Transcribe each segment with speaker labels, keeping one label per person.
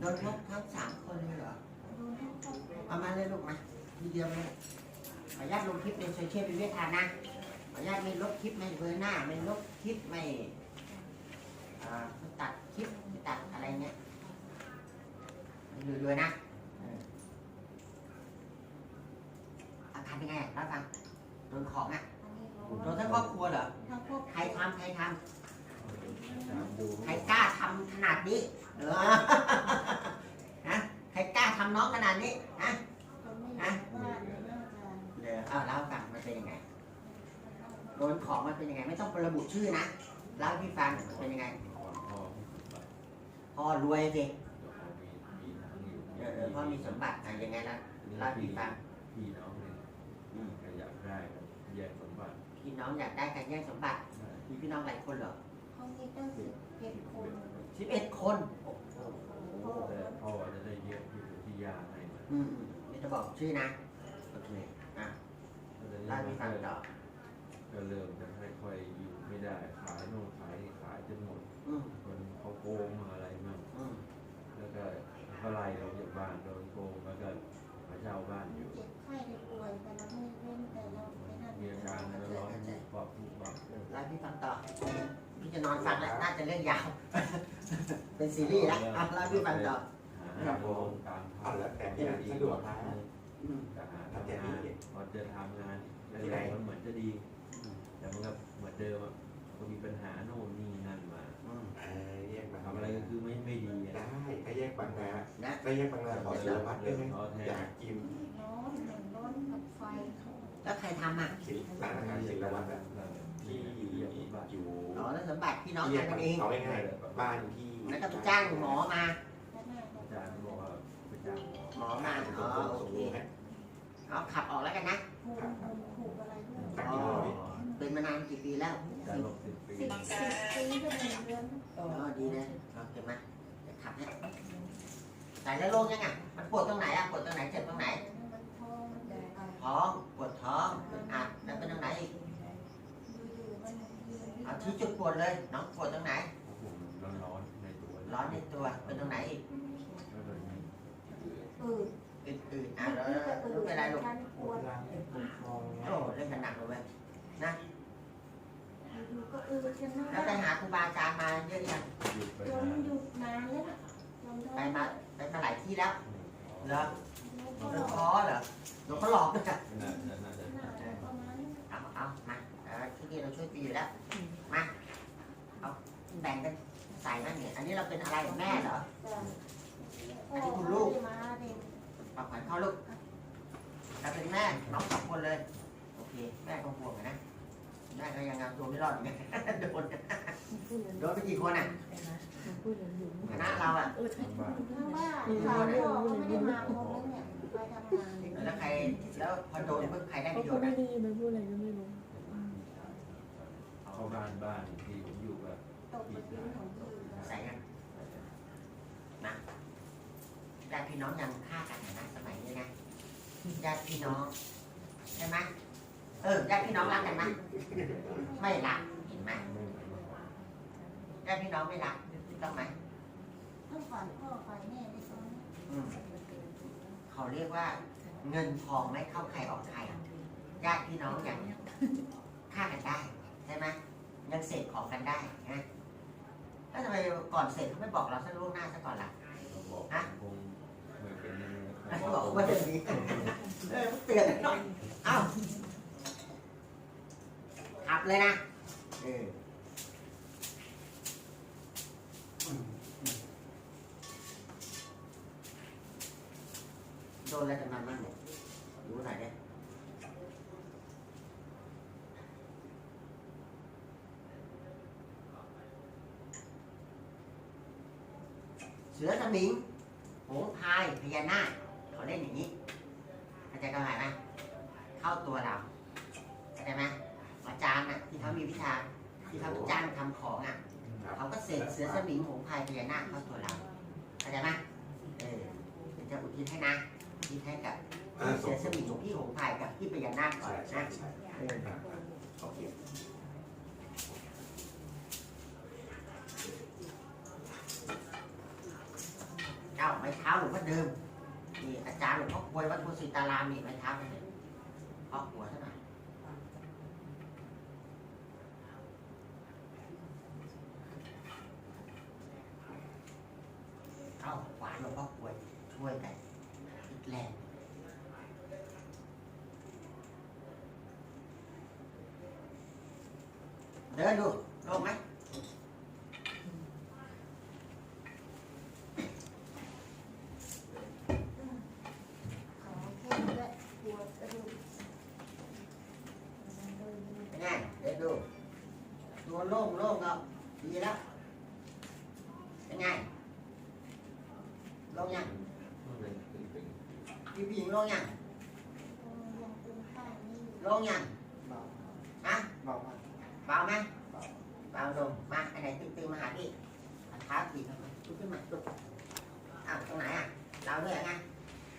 Speaker 1: โดนทุกทั้งสามคนเลยเหรอเอามาเลยลูกมาทีเดียวเลยขออนุญาตลงคลิปในโซเชียลเป็นเวทานะขออนุญาตไม่ลบคลิปไม่เบอร์หน้าไม่ลบคลิปไม่เอ่อไม่ตัดคลิปไม่ตัดอะไรเงี้ยรวยๆนะเอออาการเป็นไงเล่าให้ฟังโดนของอะโดนทั้งครอบครัวเหรอ
Speaker 2: ทั้งพวก
Speaker 1: ใครทำใครทำ
Speaker 3: ถามดู
Speaker 1: ใครกล้าทำขนาดนี้เออนะใครกล้าทำน้องขนาดนี้นะ
Speaker 2: คนไม่อยากว่าเลยน่าจะ
Speaker 1: เดี๋ยวเอาเล่าให้ฟังมันเป็นยังไงโดนของมันเป็นยังไง ไม่ต้องระบุชื่อนะเล่าให้พี่ฟังมันเป็นยังไง
Speaker 3: ก่อนพ่อมีสมบัติ
Speaker 1: พ่อรวยสิ
Speaker 3: เดี๋ยวพ่อมีมีทั้งอยู่
Speaker 1: เออเออพ่อมีสมบัติอะยังไงล่ะเล่าให้พี่ฟัง
Speaker 3: พี่น้องเนี่ย
Speaker 1: อืม
Speaker 3: ใครอยากได้ก็แยกสมบัติ
Speaker 1: พี่น้องอยากได้การแย่งสมบัติ
Speaker 3: ใช่
Speaker 1: มีพี่น้องหลายคนเหรอ
Speaker 2: เขามีตั้งสิบเจ็ดคน
Speaker 1: สิบเอ็ดคนโอ้โห
Speaker 3: แต่พ่อจะได้เยอะที่สุดที่ยาให้มา
Speaker 1: อืมอืมไม่ต้องบอกชื่อนะ โอเค อะ
Speaker 3: ก็เลย
Speaker 1: เล่าให้พี่ฟังต่อ
Speaker 3: ก็เริ่มจะค่อยๆอยู่ไม่ได้ ขายโน่นขายนี่ขายจนหมด
Speaker 1: อืม
Speaker 3: คนเขาโกงมาอะไรมั่ง
Speaker 1: อืม
Speaker 3: แล้วก็เขาไล่เราจากบ้านโดนโกงแล้วก็มาเช่าบ้านอยู่
Speaker 2: เจ็บไข้ได้ป่วยแต่เราไม่เว้นแต่เราไม่นั่น
Speaker 3: มีอาการร้อนๆบอกทุกบอก
Speaker 1: เล่าให้พี่ฟังต่อ พี่จะนอนฟังแล้วน่าจะเรื่องยาว เป็นซีรีส์แล้วอะเล่าให้พี่ฟังต่อ
Speaker 3: หาโรงตาม
Speaker 4: เอาแล้วแต่ที่สะดวกนะ
Speaker 1: อืม
Speaker 3: จะหาทำงานพอจะทำงานแรกๆมันเหมือนจะดี แต่มันก็เหมือนเดิมอะก็มีปัญหาโน่นนี่นั่นมา
Speaker 1: อืม
Speaker 4: เออแยกบาง
Speaker 3: ทำอะไรก็คือไม่ไม่ดีอะ
Speaker 4: ได้ก็แยกบางนา
Speaker 1: นะ
Speaker 4: ได้แยกบางนาขอเจอวัดได้ไหมอยากกิน
Speaker 2: ร้อนหนึ่งร้อนกับไฟเขา
Speaker 1: แล้วใครทำอะ
Speaker 4: ศิลร้านอาหารศิลวัตอะที่
Speaker 3: ที่เรีย กว่า
Speaker 4: อยู่
Speaker 1: อ๋อแล้วสมบัติพี่น้อง
Speaker 4: เรียก
Speaker 1: ทำกันเอง
Speaker 4: เอาง่ายๆบ้านที่
Speaker 1: แล้วก็ไปจ้างหมอมา
Speaker 2: และหน้าเขา
Speaker 3: อาจารย์บอกว่าไปจ้างหมอ
Speaker 1: หมอมา
Speaker 4: ต
Speaker 1: อ๋อ
Speaker 4: รง
Speaker 1: โอ
Speaker 4: ตรง
Speaker 1: เค
Speaker 4: นี้ฮะ
Speaker 1: เอาขับออกแล้วกันนะ
Speaker 2: ภูมิภูมิผูกอะไรด้วย
Speaker 1: อ๋อเป็นมานานกี่ปีแล้ว
Speaker 3: อาจารย์บอกสิบปี
Speaker 2: สิบสิบปีก็หนึ่งเดือน
Speaker 1: อ๋อดีเลยเอาเก็บมาเดี๋ยวขับให้ใส่แล้วลงยังไงมันปวดตรงไหนอะปวดตรงไหนเจ็บตรงไหน
Speaker 2: มันท้องมันใหญ่ไป
Speaker 1: ท้องปวดท้องอึดอัดแล้วเป็นตรงไหนอีก
Speaker 2: อยู่ๆมัน ยืน
Speaker 1: เอาที่จุดปวดเลย น้องปวดตรงไหน
Speaker 3: ผมร้อนๆในตัว
Speaker 1: ร้อนในตัวเป็นตรงไหนอีก
Speaker 3: ก็เลยมี
Speaker 2: อืด
Speaker 1: อื่นๆอะ
Speaker 2: มัน
Speaker 1: แล้ว
Speaker 2: ก็อื
Speaker 1: ไม่
Speaker 2: ด
Speaker 1: เป็นไรลูก
Speaker 2: ฉันปวด
Speaker 1: โอ้เล่นกันหนักเลยเว้ย
Speaker 2: อยู่ๆก็อืดฉัน
Speaker 1: แล้วไป
Speaker 2: นะ
Speaker 1: หาครูบาอาจารย์มาเยอะยัง
Speaker 3: หยุดไป
Speaker 2: จ
Speaker 3: นานน
Speaker 2: หยุดนานแล้วนะจน
Speaker 1: ไปมาไปมาหลายที่แล้วเหรอ
Speaker 2: เขา
Speaker 1: หลวง
Speaker 2: หล
Speaker 1: พ่
Speaker 2: อ
Speaker 1: อกเหรอหลวงพ่อหลอกด้วยจ้ะ
Speaker 3: น่าจะน่าจะ
Speaker 2: หน้าประมาณนี้
Speaker 1: เอาเอามา เออที่นี่เราช่วยปีอยู่แล้วมาเอาแบ่งกันใส่นั่นเนี่ยอันนี้เราเป็นอะไรแม่เหรอ
Speaker 2: แต่พ่อเขาไม่ได้มาเด็ก
Speaker 1: ปรับขวัญเข้าลูกเราเป็นแม่น้องสองคนเลยโอเค แม่ก็ห่วงอะนะแม่ก็ยังเอาตัวไม่รอดเหมือนกันโดนโดนไปกี่คนอะคณะเราอะ
Speaker 3: บ้าน
Speaker 2: ทั้งบ้านเขาพ่อเขาไม่ได้มาคนนึงเนี่ยไปทำงาน
Speaker 1: แล้วใครแล้วพอโดนปุ๊บใครได้ป
Speaker 5: เขา
Speaker 1: ระโย
Speaker 5: ก็
Speaker 1: ชน์
Speaker 5: ไม่
Speaker 1: อะ
Speaker 5: ดีมันพูดอะไรก็ไม่รู้
Speaker 3: เข้าบ้านบ้านที่ผมอยู่แบบ
Speaker 2: ตกไปกินของพี่
Speaker 1: ใส่กันนะญาติพี่น้องยังฆ่ากันนะสมัยนี้นะญาติพี่น้องใช่ไหมเออญาติพี่น้องรักกันไหมไม่รักเห็นไหมญาติพี่น้องไม่รักถูกต้องไหม
Speaker 2: ต้องฝ่ายพ่อฝ่ายแม่ในตอนนี้
Speaker 1: อืมเขาเรียกว่า เงินทองไม่เข้าใครออกใครญาติพี่น้องยังฆ่ากันได้ใช่ไหมยัง เสพของกันได้นะแล้วทำไมก่อนเสพเขาไม่บอกเราสักล่วงหน้าซะก่อนล่ะ
Speaker 3: เราบอกคงไม่เป็นยังไง
Speaker 1: เขาบอกว่าอย่างนี้เออเตือนหน่อยเอ้าขับเลยนะเออโดนอะไรกันมาบ้างเนี่ยรู้หน่อยดิเสือสมิงหงส์พายพญานาคเขาเล่นอย่างนี้เข้าใจกันไหมเข้าตัวเราเข้าใจไหมอาจารย์น่ะที่เขามีวิชาที่เขาจ้างทำของอะเขาก็เสกเสือสมิงหงส์พายพญานาคเข้าตัวเราเข้าใจไหมเออเดี๋ยวจะอุทิศให้นะอุทิศให้กับ
Speaker 4: อ่า
Speaker 1: เสือสมิงของพี่หงส์พายกับพี่พญานาคก่อน
Speaker 4: ใช่ใช่
Speaker 1: นะ
Speaker 4: ใช่
Speaker 1: เออ
Speaker 4: โอเค
Speaker 1: อ ม้เท้า หลวงพ่อเดิมนี่อาจารย์หลวงพ่อกวยวัดโพสิตารามนี่ไม้เท้าเนี่ยพ่อหัวเท่าไหร่เอาขวานหลวงพ่อกวยช่วยกันอีกแรงเดินดูลงไหม
Speaker 2: ขอแค่นี้แหละปวดกระดูก
Speaker 1: เป็นไงเดี๋ยวดู ตัว โล่งโล่งก็ดีแล้วเป็นไงโล่งยัง
Speaker 3: เลยตึง
Speaker 1: พี่ผู้หญิงโล่งยัง
Speaker 2: ยังตึงข้างนี้อยู่
Speaker 1: โล่งยัง
Speaker 4: เบา
Speaker 1: ฮะ
Speaker 4: เบามาก
Speaker 1: เบาไหม
Speaker 4: เบา
Speaker 1: เบาลงมาอันไหนตึงๆมาหาพี่เอาเท้าถีบเข้ามาลุกขึ้นมาลุกอ้าวตรงไหนอะ เราด้วยไง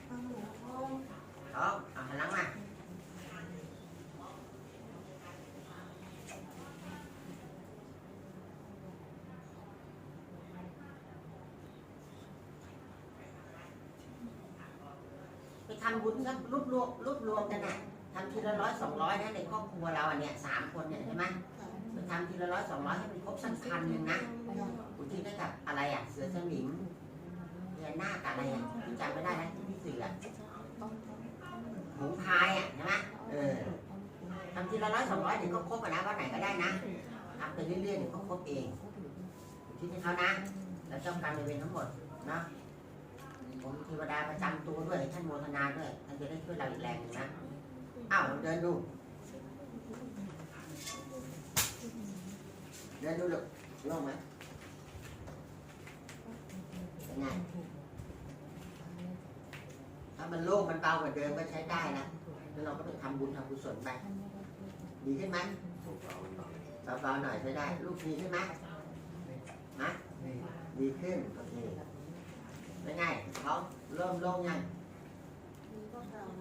Speaker 2: ข้างหนูท้อง
Speaker 1: ท้องเอาหันหลังมาไป ทำบุญสักรวบรวมรวบรวมกันน่ะทำทีละร้อยสองร้อยนะในครอบครัวเราอะเนี่ยสามคนเนี่ยใช่ไหม
Speaker 2: ค่ะ
Speaker 1: ทำทีละร้อยสองร้อยให้มันครบสักพันหนึ่งนะอุทิศให้กับอะไรอะเสือสมิงเรือหน้ากับอะไรอะจำไม่ได้นะที่พี่เสือหงพายอะใช่ไหมเออทำทีละร้อยสองร้อยเดี๋ยวก็ครบนะวันไหนก็ได้นะทำไปเรื่อยๆเดี๋ยวก็ครบเองอุทิศให้เขานะแล้วจ้ากรรในเวรทั้งหมดนะ ผมเทวดาประจำตัวด้วย ท่านโมทนาด้วยท่านจะได้ช่วยเราอีกแรงหนึ่งนะอ้าวเดินดู เดินดูลูกโล่งไหมเป็นไงถ้ามันโล่งมันเบากว่าเดิมก็ใช้ได้นะแล้วเราก็ไปทำบุญทำกุศลไปดีขึ้นไหม
Speaker 3: เบาๆหน่อย
Speaker 1: เบาๆหน่อยใช้ได้ ลูกดีขึ้นไหมฮะดีขึ้นโอเค เป็นไงเขาเริ่มโล่งยัง
Speaker 2: มีก็เก่าห